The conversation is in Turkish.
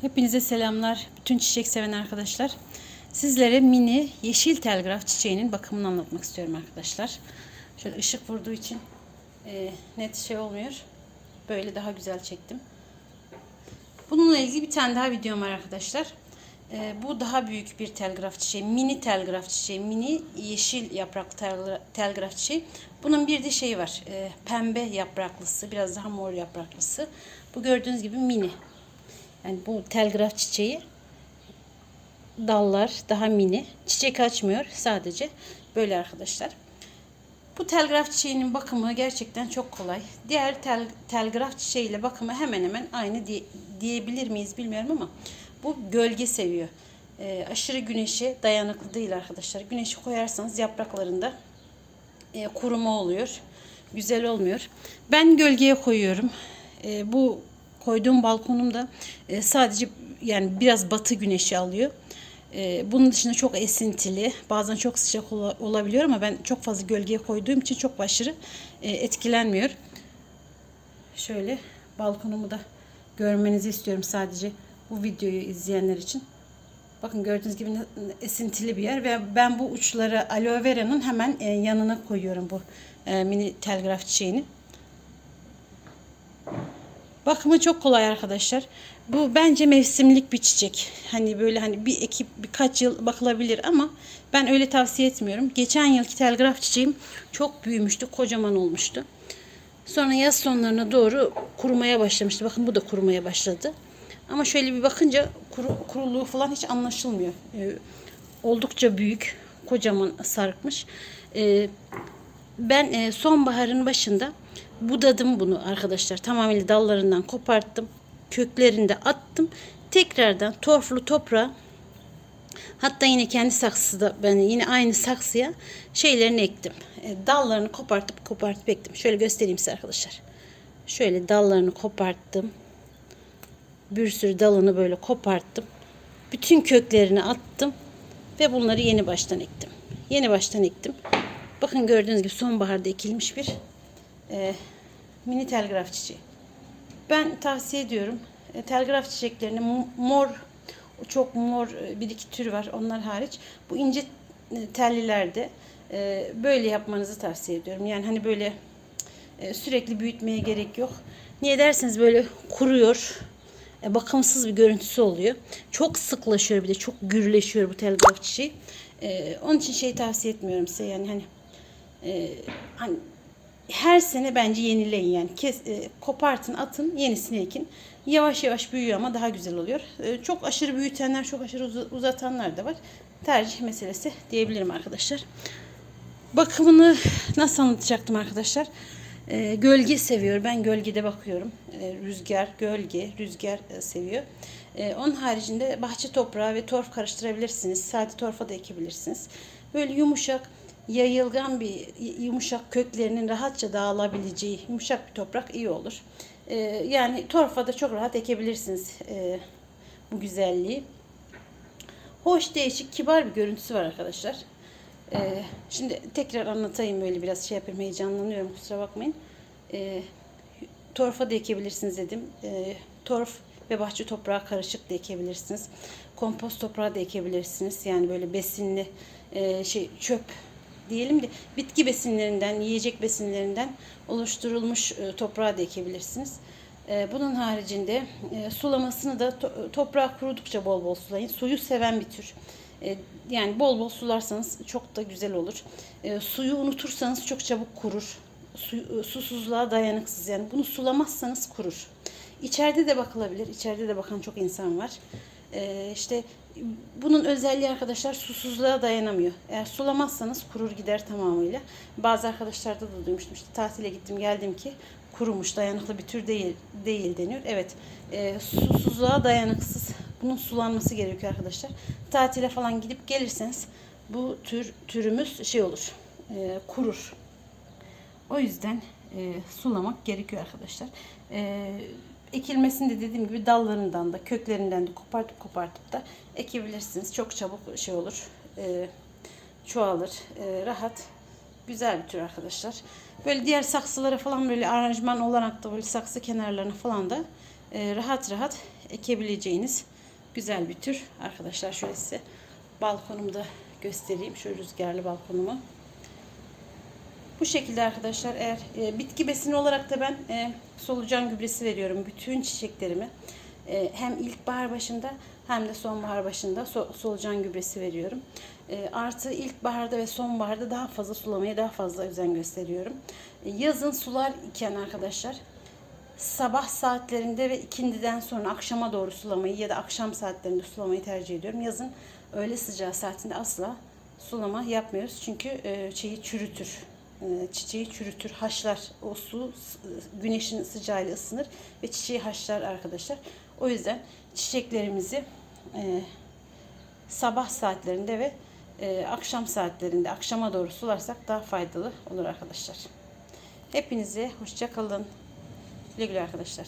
Hepinize selamlar. Bütün çiçek seven arkadaşlar. Sizlere mini yeşil telgraf çiçeğinin bakımını anlatmak istiyorum arkadaşlar. Şöyle ışık vurduğu için e, net şey olmuyor. Böyle daha güzel çektim. Bununla ilgili bir tane daha videom var arkadaşlar. E, bu daha büyük bir telgraf çiçeği. Mini telgraf çiçeği. Mini yeşil yapraklı telgra- telgraf çiçeği. Bunun bir de şeyi var. e, pembe yapraklısı. Biraz daha mor yapraklısı. Bu gördüğünüz gibi mini. Yani bu telgraf çiçeği dallar daha mini. Çiçek açmıyor sadece. Böyle arkadaşlar. Bu telgraf çiçeğinin bakımı gerçekten çok kolay. Diğer tel, telgraf çiçeğiyle bakımı hemen hemen aynı diye, diyebilir miyiz bilmiyorum ama bu gölge seviyor. Ee, aşırı güneşe dayanıklı değil arkadaşlar. Güneşi koyarsanız yapraklarında e, kuruma oluyor. Güzel olmuyor. Ben gölgeye koyuyorum. E, bu koyduğum balkonumda e, sadece yani biraz batı güneşi alıyor. E, bunun dışında çok esintili, bazen çok sıcak ola- olabiliyor ama ben çok fazla gölgeye koyduğum için çok aşırı e, etkilenmiyor. Şöyle balkonumu da görmenizi istiyorum sadece bu videoyu izleyenler için. Bakın gördüğünüz gibi esintili bir yer ve ben bu uçları aloe vera'nın hemen e, yanına koyuyorum bu e, mini telgraf çiçeğini. Bakımı çok kolay arkadaşlar. Bu bence mevsimlik bir çiçek. Hani böyle hani bir ekip birkaç yıl bakılabilir ama ben öyle tavsiye etmiyorum. Geçen yılki telgraf çiçeğim çok büyümüştü, kocaman olmuştu. Sonra yaz sonlarına doğru kurumaya başlamıştı. Bakın bu da kurumaya başladı. Ama şöyle bir bakınca kuru, kuruluğu falan hiç anlaşılmıyor. Ee, oldukça büyük, kocaman sarkmış. Ee, ben e, sonbaharın başında budadım bunu arkadaşlar. Tamamıyla dallarından koparttım. Köklerinde attım. Tekrardan torflu toprağa Hatta yine kendi saksıda ben yine aynı saksıya şeylerini ektim. E, dallarını kopartıp kopartıp ektim. Şöyle göstereyim size arkadaşlar. Şöyle dallarını koparttım. Bir sürü dalını böyle koparttım. Bütün köklerini attım ve bunları yeni baştan ektim. Yeni baştan ektim. Bakın gördüğünüz gibi sonbaharda ekilmiş bir e, mini telgraf çiçeği. Ben tavsiye ediyorum. E, telgraf çiçeklerini mo- mor çok mor e, bir iki tür var onlar hariç. Bu ince e, tellilerde e, böyle yapmanızı tavsiye ediyorum. Yani hani böyle e, sürekli büyütmeye gerek yok. Niye derseniz böyle kuruyor. E, bakımsız bir görüntüsü oluyor. Çok sıklaşıyor bir de çok gürleşiyor bu telgraf çiçeği. E, onun için şey tavsiye etmiyorum size yani hani e, hani her sene bence yenileyin yani. Kes, e, kopartın atın yenisini ekin. Yavaş yavaş büyüyor ama daha güzel oluyor. E, çok aşırı büyütenler çok aşırı uza- uzatanlar da var. Tercih meselesi diyebilirim arkadaşlar. Bakımını nasıl anlatacaktım arkadaşlar? E, gölge seviyor. Ben gölgede bakıyorum. E, rüzgar gölge rüzgar e, seviyor. E, onun haricinde bahçe toprağı ve torf karıştırabilirsiniz. Sade torfa da ekebilirsiniz. Böyle yumuşak yayılgan bir yumuşak köklerinin rahatça dağılabileceği yumuşak bir toprak iyi olur. Ee, yani torfa da çok rahat ekebilirsiniz ee, bu güzelliği. Hoş, değişik, kibar bir görüntüsü var arkadaşlar. Ee, şimdi tekrar anlatayım böyle biraz şey yapayım heyecanlanıyorum kusura bakmayın. Ee, torfa da ekebilirsiniz dedim. Ee, torf ve bahçe toprağı karışık da ekebilirsiniz. Kompost toprağı da ekebilirsiniz. Yani böyle besinli e, şey çöp diyelim de bitki besinlerinden, yiyecek besinlerinden oluşturulmuş e, toprağı da ekebilirsiniz. E, bunun haricinde e, sulamasını da to- toprak kurudukça bol bol sulayın. Suyu seven bir tür. Yani bol bol sularsanız çok da güzel olur. Suyu unutursanız çok çabuk kurur. Su, susuzluğa dayanıksız. Yani bunu sulamazsanız kurur. İçeride de bakılabilir. İçeride de bakan çok insan var. Ee, işte bunun özelliği arkadaşlar susuzluğa dayanamıyor. Eğer sulamazsanız kurur gider tamamıyla. Bazı arkadaşlarda da duymuştum. İşte tatile gittim geldim ki kurumuş dayanıklı bir tür değil değil deniyor. Evet e, susuzluğa dayanıksız. Bunun sulanması gerekiyor arkadaşlar. Tatile falan gidip gelirseniz bu tür türümüz şey olur e, kurur. O yüzden e, sulamak gerekiyor arkadaşlar. E, ekilmesini de dediğim gibi dallarından da köklerinden de kopartıp kopartıp da ekebilirsiniz. Çok çabuk şey olur. E, çoğalır. E, rahat. Güzel bir tür arkadaşlar. Böyle diğer saksılara falan böyle aranjman olarak da böyle saksı kenarlarına falan da e, rahat rahat ekebileceğiniz güzel bir tür. Arkadaşlar şöyle size balkonumu da göstereyim. Şu rüzgarlı balkonumu. Bu şekilde arkadaşlar eğer e, bitki besini olarak da ben e, solucan gübresi veriyorum bütün çiçeklerime. E, hem ilkbahar başında hem de sonbahar başında so- solucan gübresi veriyorum. E, artı ilkbaharda ve sonbaharda daha fazla sulamaya daha fazla özen gösteriyorum. E, yazın sular iken arkadaşlar sabah saatlerinde ve ikindiden sonra akşama doğru sulamayı ya da akşam saatlerinde sulamayı tercih ediyorum. Yazın öğle sıcağı saatinde asla sulama yapmıyoruz. Çünkü e, şeyi çürütür. E, çiçeği çürütür, haşlar. O su güneşin sıcağıyla ısınır ve çiçeği haşlar arkadaşlar. O yüzden çiçeklerimizi e, sabah saatlerinde ve e, akşam saatlerinde akşama doğru sularsak daha faydalı olur arkadaşlar. Hepinize hoşça kalın. Güle güle arkadaşlar.